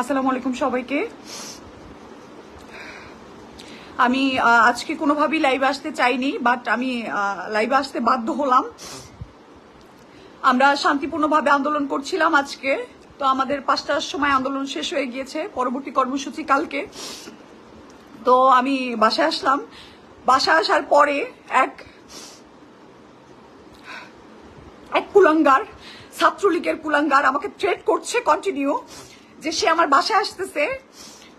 আসসালামু আলাইকুম সবাইকে। আমি আজকে কোনোভাবেই লাইভে আসতে চাইনি বাট আমি লাইভে আসতে বাধ্য হলাম। আমরা শান্তিপূর্ণভাবে আন্দোলন করছিলাম আজকে। তো আমাদের পাঁচটার সময় আন্দোলন শেষ হয়ে গিয়েছে, পরবর্তী কর্মসূচি কালকে। তো আমি বাসায় আসলাম। বাসায় আসার পরে এক এক কুলাঙ্গার, ছাত্রলীগের কুলাঙ্গার আমাকে ট্রেড করছে কন্টিনিউ যে সে আমার বাসায় আসতেছে,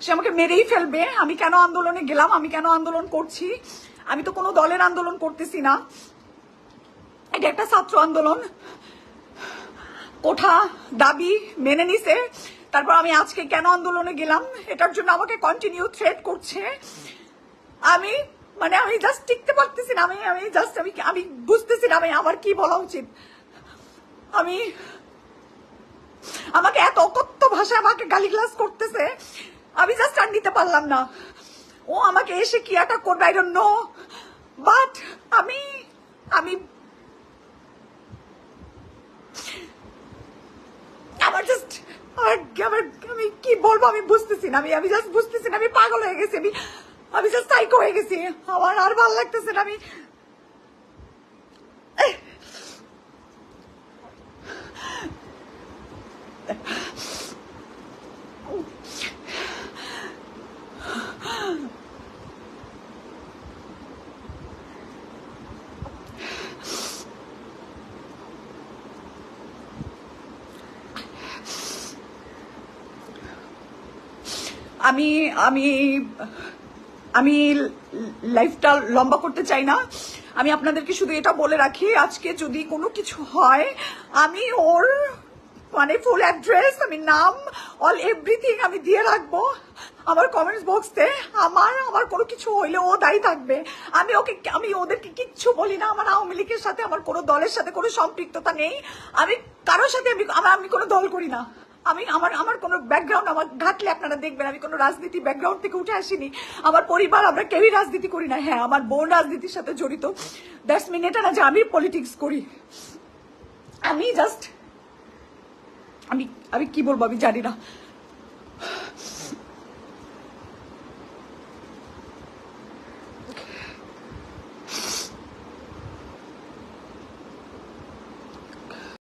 সে আমাকে মেরেই ফেলবে। আমি কেন আন্দোলনে গেলাম? আমি কেন আন্দোলন করছি? আমি তো কোনো দলের আন্দোলন করতেছি না। এটা একটা ছাত্র আন্দোলন। কোঠা, দাবি মেনে নিছে। তারপর আমি আজকে কেন আন্দোলনে গেলাম? এটার জন্য আমাকে কন্টিনিউ থ্রেট করছে। আমি মানে আমি জাস্ট টিকতে পারতেছি না। আমি আমি জাস্ট আমি আমি বুঝতেছি না আমি আমার কি বলা উচিত। আমি আমাকে এত অকথ্য ভাষায় আমাকে গালিগ্লাস করতেছে, আমি জাস্ট আর নিতে পারলাম না। ও আমাকে এসে কি একটা করবে আই নো বাট আমি আমি, আমার জাস্ট আমার আমি কি বলব, আমি বুঝতেছি না। আমি আমি জাস্ট বুঝতেছি না, আমি পাগল হয়ে গেছি, আমি আমি জাস্ট সাইকো হয়ে গেছি। আমার আর ভালো লাগতেছে না, আমি আমি আমি আমি লাইফটা লম্বা করতে চাই না। আমি আপনাদেরকে শুধু এটা বলে রাখি, আজকে যদি কোনো কিছু হয়, আমি ওর মানে ফুল অ্যাড্রেস আমি নাম অল এভরিথিং আমি দিয়ে রাখব। আমার কমেন্টস বক্সতে আমার আমার কোনো কিছু হইলে ও দায়ী থাকবে। আমি ওকে, আমি ওদেরকে কিচ্ছু বলি না। আমার আওয়ামী লীগের সাথে, আমার কোনো দলের সাথে কোনো সম্পৃক্ততা নেই। আমি কারোর সাথে আমি আমার আমি কোনো দল করি না। আমি, আমার আমার কোনো ব্যাকগ্রাউন্ড আমার ঘাটলে আপনারা দেখবেন, আমি কোনো রাজনীতি ব্যাকগ্রাউন্ড থেকে উঠে আসিনি। আমার পরিবার, আমরা কেউই রাজনীতি করি না। হ্যাঁ আমার বোন রাজনীতির সাথে জড়িত। দ্যাটস মিন এটা না যে আমি পলিটিক্স করি। আমি জাস্ট আমি আমি কি বলব আমি জানি না।